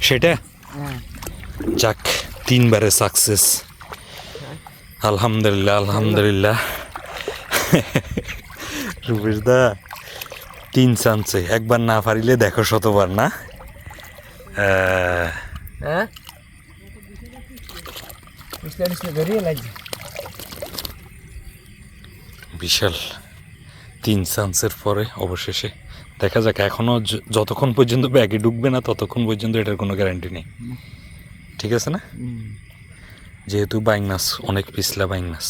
সেটা? হ্যাঁ। যাক তিনবারে সাকসেস আলহামদুলিল্লাহ আলহামদুলিল্লাহ। রূপেশ দা তিন চান্সে একবার না পারিলে দেখো শতবার না? হ্যাঁ? বিশাল। তিন চান্সের পরে অবশেষে। দেখা যাক এখনও যতক্ষণ পর্যন্ত ব্যাগে ঢুকবে না, ততক্ষণ পর্যন্ত এটার কোনো গ্যারান্টি নেই। ঠিক আছে না? যেহেতু বাইং মাছ অনেক পিছলা বাইং মাছ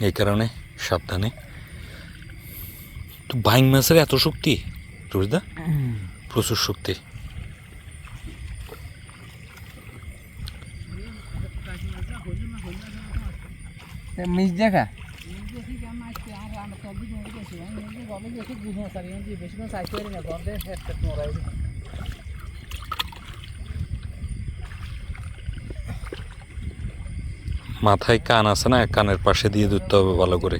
এই কারণে সাবধানে। তো বাইং মাছের এত শক্তি রুজদা প্রচুর শক্তি। মিস দেখা? মাথায় কান আছে না কানের পাশে দিয়ে ধরতে হবে ভালো করে।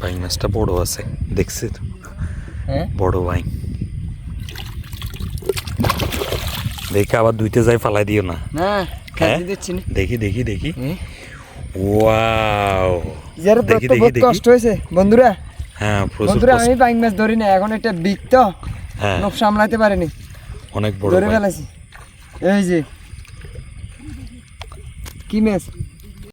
বাইং মাছটা বড় আছে দেখছি তো। হ্যাঁ? বড় বাইং দেখে আবার দুইতে যাই ফালাই দিও না। না। হ্যাঁ? দেখি দেখি দেখি। হ্যাঁ ওয়াও। যার দেখি, বহুত কষ্ট হয়েছে। বন্ধুরা হ্যাঁ বন্ধুরা আমি বাইং মাছ ধরি না এখন একটা বিক তো হ্যাঁ সামলাতে পারিনি। অনেক বড় ধরে ফেলেছি। এই যে কি মাছ